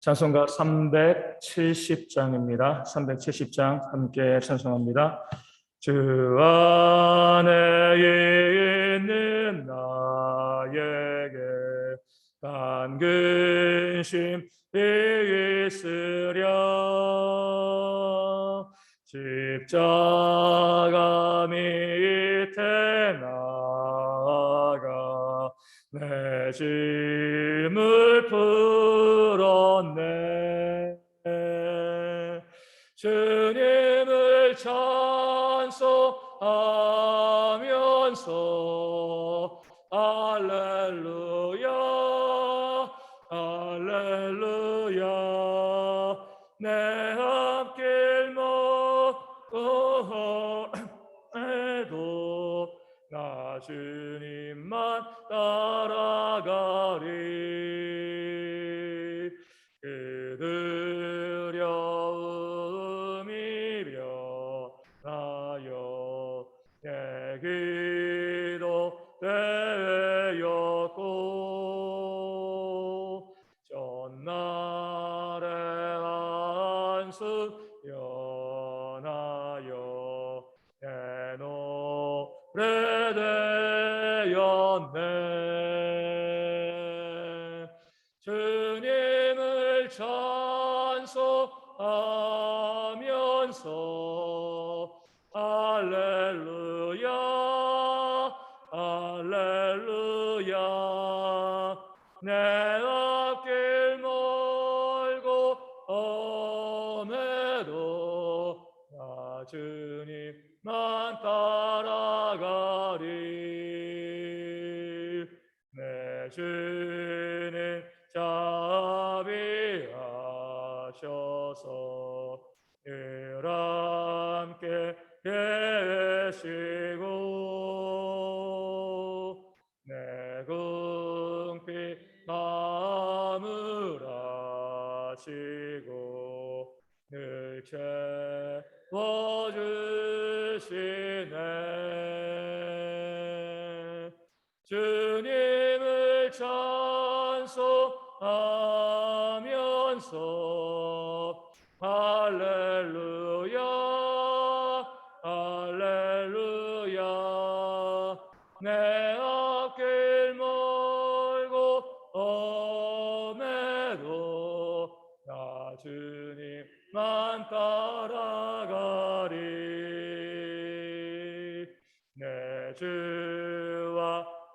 찬송가 370장입니다. 370장 함께 찬송합니다. 주 안에 있는 나에게 간 근심이 있으랴 십자가 밑에 나아가 내 짐을 따 찬송하면서 할렐루야 할렐루야. 내 앞길 멀고 험해도 나 주님만 따라가리. 내 주 채워주시네 주님을 찬송하면서 할렐루야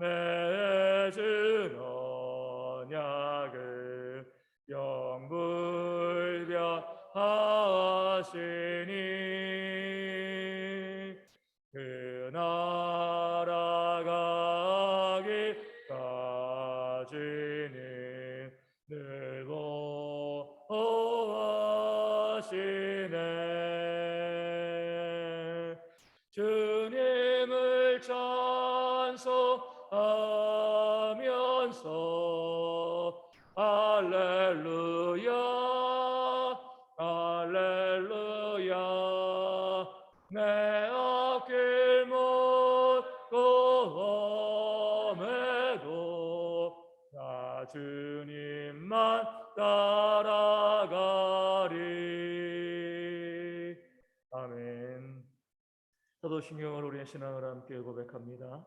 Uh, 하면서 할렐루야 할렐루야. 내 앞길 멀고 험해도 나 주님만 따라가리. 아멘. 사도신경을 우리의 신앙을 함께 고백합니다.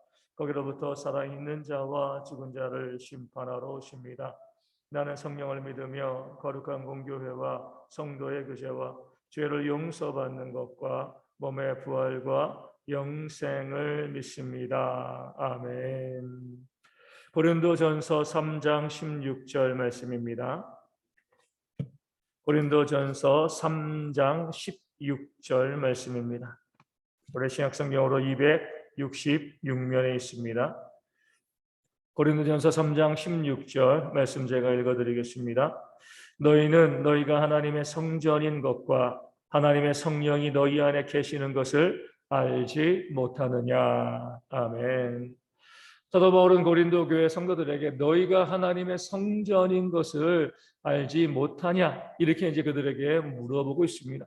거기로부터 살아있는 자와 죽은 자를 심판하러 오십니다. 나는 성령을 믿으며 거룩한 공교회와 성도의 교제와 죄를 용서받는 것과 몸의 부활과 영생을 믿습니다. 아멘. 고린도 전서 3장 16절 말씀입니다. 고린도 전서 3장 16절 말씀입니다. 올해 신약성경으로 266면에 있습니다. 고린도전서 3장 16절 말씀 제가 읽어드리겠습니다. 너희는 너희가 하나님의 성전인 것과 하나님의 성령이 너희 안에 계시는 것을 알지 못하느냐. 아멘. 사도 바울은 고린도 교회 성도들에게 너희가 하나님의 성전인 것을 알지 못하냐 이렇게 이제 그들에게 물어보고 있습니다.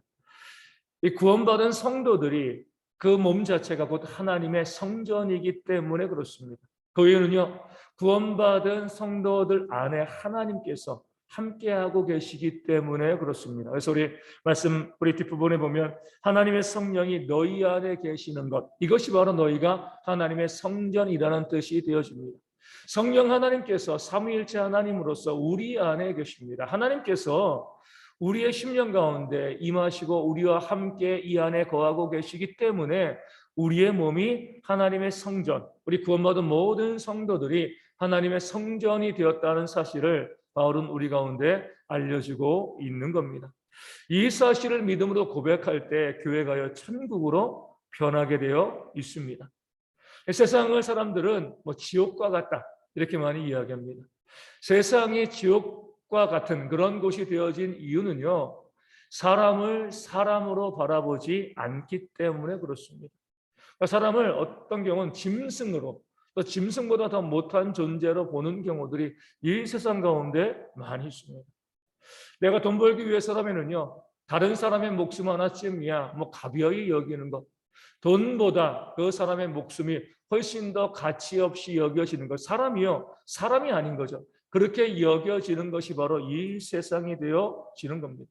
이 구원받은 성도들이 그 몸 자체가 곧 하나님의 성전이기 때문에 그렇습니다. 그 이유는요, 구원받은 성도들 안에 하나님께서 함께하고 계시기 때문에 그렇습니다. 그래서 우리 말씀 우리 뒷부분에 보면 하나님의 성령이 너희 안에 계시는 것 이것이 바로 너희가 하나님의 성전이라는 뜻이 되어집니다. 성령 하나님께서 삼위일체 하나님으로서 우리 안에 계십니다. 하나님께서 우리의 심령 가운데 임하시고 우리와 함께 이 안에 거하고 계시기 때문에 우리의 몸이 하나님의 성전, 우리 구원받은 모든 성도들이 하나님의 성전이 되었다는 사실을 바울은 우리 가운데 알려주고 있는 겁니다. 이 사실을 믿음으로 고백할 때 교회가요 천국으로 변하게 되어 있습니다. 세상을 사람들은 뭐 지옥과 같다 이렇게 많이 이야기합니다. 세상이 지옥 과 같은 그런 곳이 되어진 이유는요 사람을 사람으로 바라보지 않기 때문에 그렇습니다. 그러니까 사람을 어떤 경우는 짐승으로 또 짐승보다 더 못한 존재로 보는 경우들이 이 세상 가운데 많이 있습니다. 내가 돈 벌기 위해서라면은요, 다른 사람의 목숨 하나쯤이야 뭐 가벼이 여기는 것, 돈보다 그 사람의 목숨이 훨씬 더 가치 없이 여겨지는 것, 사람이요, 사람이 아닌 거죠. 그렇게 여겨지는 것이 바로 이 세상이 되어지는 겁니다.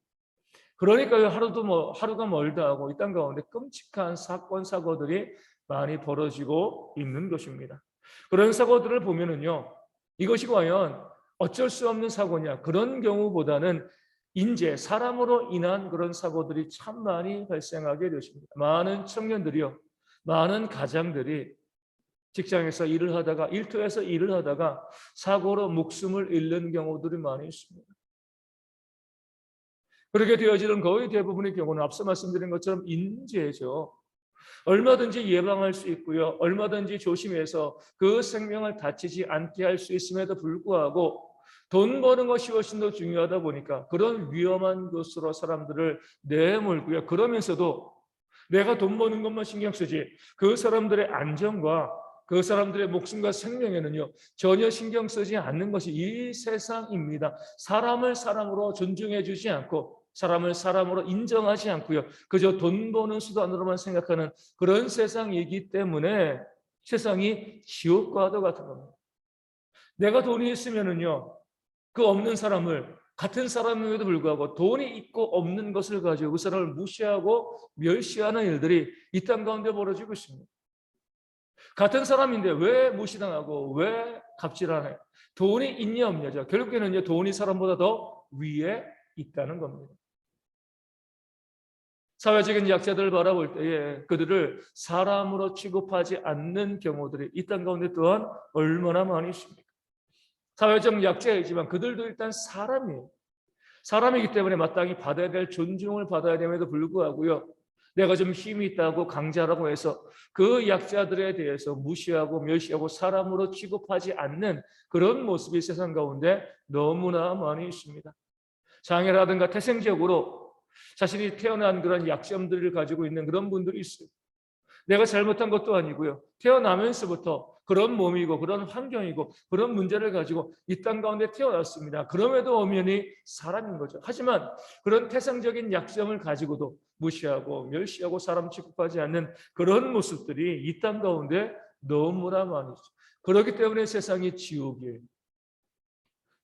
그러니까요, 하루도 뭐 하루가 멀다 하고 이 땅 가운데 끔찍한 사건 사고들이 많이 벌어지고 있는 것입니다. 그런 사고들을 보면은요, 이것이 과연 어쩔 수 없는 사고냐 그런 경우보다는 인재 사람으로 인한 그런 사고들이 참 많이 발생하게 되십니다. 많은 청년들이요, 많은 가장들이 직장에서 일을 하다가 일터에서 일을 하다가 사고로 목숨을 잃는 경우들이 많이 있습니다. 그렇게 되어지는 거의 대부분의 경우는 앞서 말씀드린 것처럼 인재죠. 얼마든지 예방할 수 있고요. 얼마든지 조심해서 그 생명을 다치지 않게 할 수 있음에도 불구하고 돈 버는 것이 훨씬 더 중요하다 보니까 그런 위험한 곳으로 사람들을 내몰고요. 그러면서도 내가 돈 버는 것만 신경 쓰지 그 사람들의 안전과 그 사람들의 목숨과 생명에는요 전혀 신경 쓰지 않는 것이 이 세상입니다. 사람을 사람으로 존중해 주지 않고 사람을 사람으로 인정하지 않고요. 그저 돈 버는 수단으로만 생각하는 그런 세상이기 때문에 세상이 지옥과도 같은 겁니다. 내가 돈이 있으면은요, 그 없는 사람을 같은 사람임에도 불구하고 돈이 있고 없는 것을 가지고 그 사람을 무시하고 멸시하는 일들이 이 땅 가운데 벌어지고 있습니다. 같은 사람인데 왜 무시당하고 왜 갑질하나요? 돈이 있냐 없냐죠. 결국에는 돈이 사람보다 더 위에 있다는 겁니다. 사회적인 약자들을 바라볼 때에 그들을 사람으로 취급하지 않는 경우들이 이 땅 가운데 또한 얼마나 많이 있습니까? 사회적 약자이지만 그들도 일단 사람이에요. 사람이기 때문에 마땅히 받아야 될 존중을 받아야 됨에도 불구하고요. 내가 좀 힘이 있다고 강자라고 해서 그 약자들에 대해서 무시하고 멸시하고 사람으로 취급하지 않는 그런 모습이 세상 가운데 너무나 많이 있습니다. 장애라든가 태생적으로 자신이 태어난 그런 약점들을 가지고 있는 그런 분들이 있어요. 내가 잘못한 것도 아니고요. 태어나면서부터 그런 몸이고 그런 환경이고 그런 문제를 가지고 이 땅 가운데 태어났습니다. 그럼에도 엄연히 사람인 거죠. 하지만 그런 태생적인 약점을 가지고도 무시하고 멸시하고 사람 취급하지 않는 그런 모습들이 이 땅 가운데 너무나 많이죠. 그렇기 때문에 세상이 지옥이에요.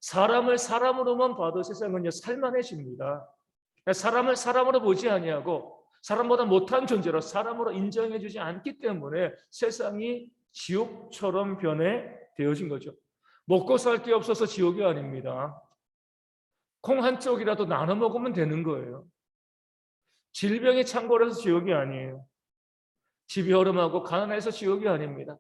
사람을 사람으로만 봐도 세상은요 살만해집니다. 사람을 사람으로 보지 아니하고 사람보다 못한 존재로 사람으로 인정해 주지 않기 때문에 세상이 지옥처럼 변해 되어진 거죠. 먹고 살 게 없어서 지옥이 아닙니다. 콩 한 쪽이라도 나눠 먹으면 되는 거예요. 질병이 창궐해서 지옥이 아니에요. 집이 허름하고 가난해서 지옥이 아닙니다.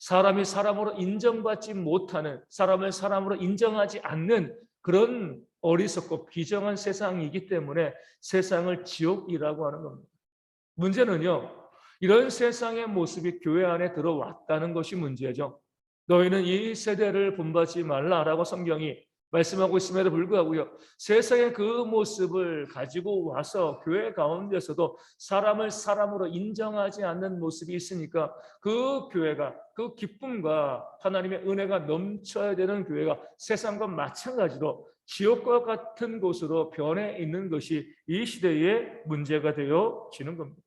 사람이 사람으로 인정받지 못하는 사람을 사람으로 인정하지 않는 그런 어리석고 비정한 세상이기 때문에 세상을 지옥이라고 하는 겁니다. 문제는요. 이런 세상의 모습이 교회 안에 들어왔다는 것이 문제죠. 너희는 이 세대를 본받지 말라라고 성경이 말씀하고 있음에도 불구하고요. 세상의 그 모습을 가지고 와서 교회 가운데서도 사람을 사람으로 인정하지 않는 모습이 있으니까 그 교회가 그 기쁨과 하나님의 은혜가 넘쳐야 되는 교회가 세상과 마찬가지로 지옥과 같은 곳으로 변해 있는 것이 이 시대의 문제가 되어지는 겁니다.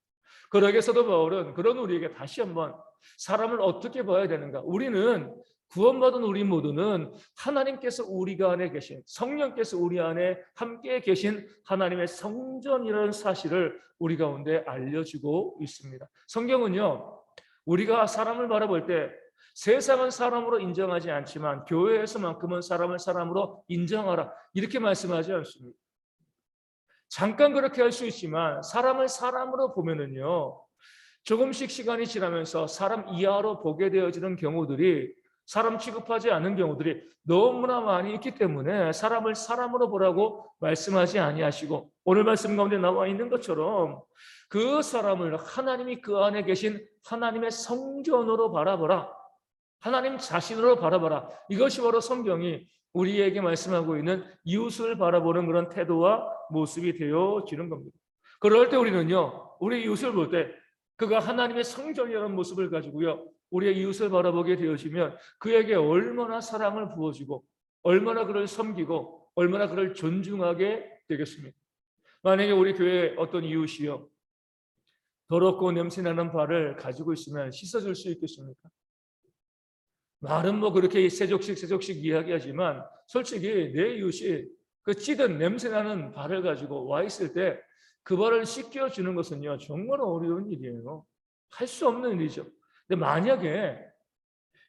그러게 서도 바울은 그런 우리에게 다시 한번 사람을 어떻게 봐야 되는가? 우리는 구원받은 우리 모두는 하나님께서 우리가 안에 계신 성령께서 우리 안에 함께 계신 하나님의 성전이라는 사실을 우리 가운데 알려주고 있습니다. 성경은요, 우리가 사람을 바라볼 때 세상은 사람으로 인정하지 않지만 교회에서만큼은 사람을 사람으로 인정하라 이렇게 말씀하지 않습니다. 잠깐 그렇게 할 수 있지만 사람을 사람으로 보면은요 조금씩 시간이 지나면서 사람 이하로 보게 되어지는 경우들이 사람 취급하지 않는 경우들이 너무나 많이 있기 때문에 사람을 사람으로 보라고 말씀하지 아니하시고 오늘 말씀 가운데 나와 있는 것처럼 그 사람을 하나님이 그 안에 계신 하나님의 성전으로 바라보라 하나님 자신으로 바라봐라. 이것이 바로 성경이 우리에게 말씀하고 있는 이웃을 바라보는 그런 태도와 모습이 되어지는 겁니다. 그럴 때 우리는요, 우리 이웃을 볼 때 그가 하나님의 성전이라는 모습을 가지고요, 우리의 이웃을 바라보게 되어지면 그에게 얼마나 사랑을 부어주고 얼마나 그를 섬기고 얼마나 그를 존중하게 되겠습니까? 만약에 우리 교회 어떤 이웃이요, 더럽고 냄새나는 발을 가지고 있으면 씻어줄 수 있겠습니까? 말은 뭐 그렇게 세족식 세족식 이야기하지만 솔직히 내 이웃이 그 찌든 냄새나는 발을 가지고 와 있을 때 그 발을 씻겨 주는 것은요 정말 어려운 일이에요. 할 수 없는 일이죠. 근데 만약에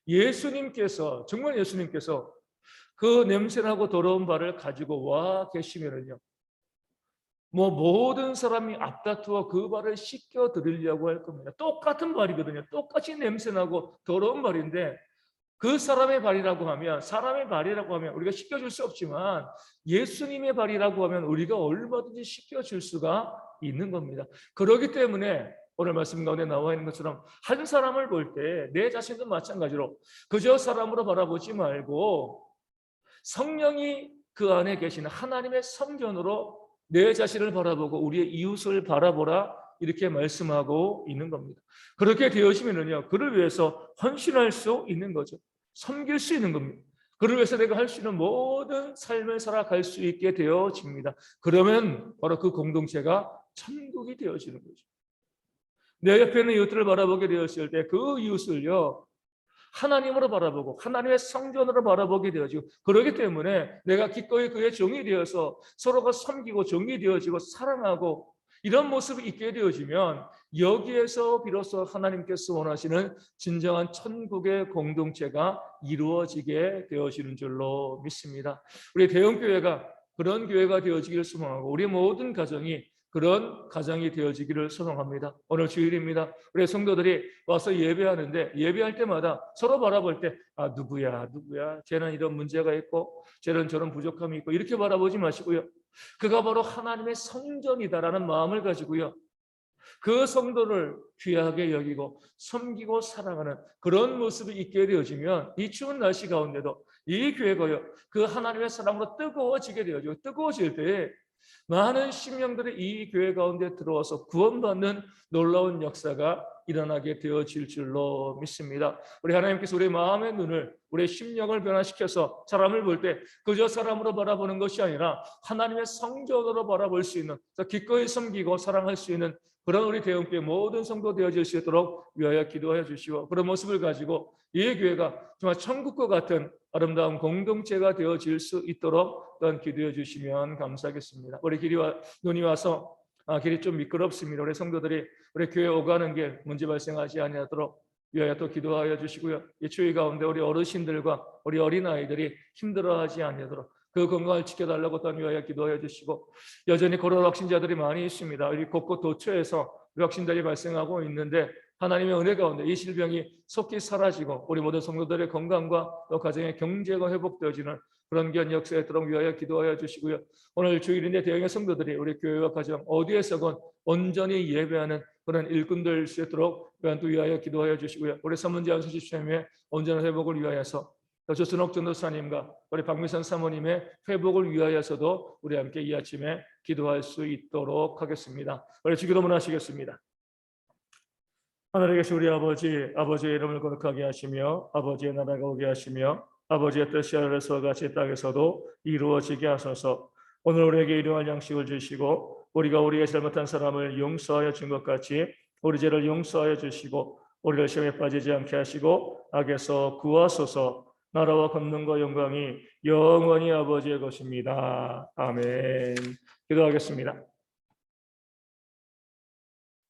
예수님께서 정말 예수님께서 그 냄새나고 더러운 발을 가지고 와 계시면은요. 뭐 모든 사람이 앞다투어 그 발을 씻겨 드리려고 할 겁니다. 똑같은 발이거든요. 똑같이 냄새나고 더러운 발인데 그 사람의 발이라고 하면 사람의 발이라고 하면 우리가 씻겨줄 수 없지만 예수님의 발이라고 하면 우리가 얼마든지 씻겨줄 수가 있는 겁니다. 그렇기 때문에 오늘 말씀 가운데 나와 있는 것처럼 한 사람을 볼 때 내 자신도 마찬가지로 그저 사람으로 바라보지 말고 성령이 그 안에 계시는 하나님의 성전으로 내 자신을 바라보고 우리의 이웃을 바라보라 이렇게 말씀하고 있는 겁니다. 그렇게 되어지면은요, 그를 위해서 헌신할 수 있는 거죠. 섬길 수 있는 겁니다. 그를 위해서 내가 할 수 있는 모든 삶을 살아갈 수 있게 되어집니다. 그러면 바로 그 공동체가 천국이 되어지는 거죠. 내 옆에 있는 이웃들을 바라보게 되었을 때 그 이웃을요, 하나님으로 바라보고 하나님의 성전으로 바라보게 되어지고 그러기 때문에 내가 기꺼이 그의 종이 되어서 서로가 섬기고 종이 되어지고 사랑하고 이런 모습이 있게 되어지면 여기에서 비로소 하나님께서 원하시는 진정한 천국의 공동체가 이루어지게 되어지는 줄로 믿습니다. 우리 대형교회가 그런 교회가 되어지기를 소망하고 우리 모든 가정이 그런 가정이 되어지기를 소망합니다. 오늘 주일입니다. 우리 성도들이 와서 예배하는데 예배할 때마다 서로 바라볼 때 아 누구야 누구야 쟤는 이런 문제가 있고 쟤는 저런 부족함이 있고 이렇게 바라보지 마시고요. 그가 바로 하나님의 성전이다라는 마음을 가지고요. 그 성도를 귀하게 여기고 섬기고 사랑하는 그런 모습이 있게 되어지면 이 추운 날씨 가운데도 이 교회가요 그 하나님의 사랑으로 뜨거워지게 되어지고 뜨거워질 때 많은 심령들이 이 교회 가운데 들어와서 구원받는 놀라운 역사가 일어나게 되어질 줄로 믿습니다. 우리 하나님께서 우리 마음의 눈을 우리 심령을 변화시켜서 사람을 볼 때 그저 사람으로 바라보는 것이 아니라 하나님의 성전으로 바라볼 수 있는 기꺼이 섬기고 사랑할 수 있는 그런 우리 대형교회 모든 성도 되어질 수 있도록 위하여 기도하여 주시고 그런 모습을 가지고 이 교회가 정말 천국과 같은 아름다운 공동체가 되어질 수 있도록 또한 기도해 주시면 감사하겠습니다. 우리 길이 와 눈이 와서 아, 길이 좀 미끄럽습니다. 우리 성도들이 우리 교회 오가는 길 문제 발생하지 아니하도록 위하여 또 기도하여 주시고요. 이 추위 가운데 우리 어르신들과 우리 어린 아이들이 힘들어하지 아니하도록 그 건강을 지켜달라고 또한 위하여 기도하여 주시고 여전히 코로나 확진자들이 많이 있습니다. 우리 곳곳 도처에서 확진들이 발생하고 있는데 하나님의 은혜 가운데 이 질병이 속히 사라지고 우리 모든 성도들의 건강과 또 가정의 경제가 회복되어지는 그런 귀한 역사에 들어 위하여 기도하여 주시고요. 오늘 주일인데 대형의 성도들이 우리 교회와 가정 어디에서건 온전히 예배하는 그런 일꾼들 수 있도록 또 위하여 기도하여 주시고요. 우리 선문제 안수지체의 온전한 회복을 위하여서 조순옥 전도사님과 우리 박미선 사모님의 회복을 위하여서도 우리 함께 이 아침에 기도할 수 있도록 하겠습니다. 우리 주기도문 하시겠습니다. 하늘에 계신 우리 아버지, 아버지의 이름을 거룩하게 하시며 아버지의 나라가 오게 하시며 아버지의 뜻이 하늘에서 같이 땅에서도 이루어지게 하소서. 오늘 우리에게 일용할 양식을 주시고 우리가 우리의 잘못한 사람을 용서하여 준 것 같이 우리 죄를 용서하여 주시고 우리를 시험에 빠지지 않게 하시고 악에서 구하소서. 나라와 권능과 영광이 영원히 아버지의 것입니다. 아멘. 기도하겠습니다.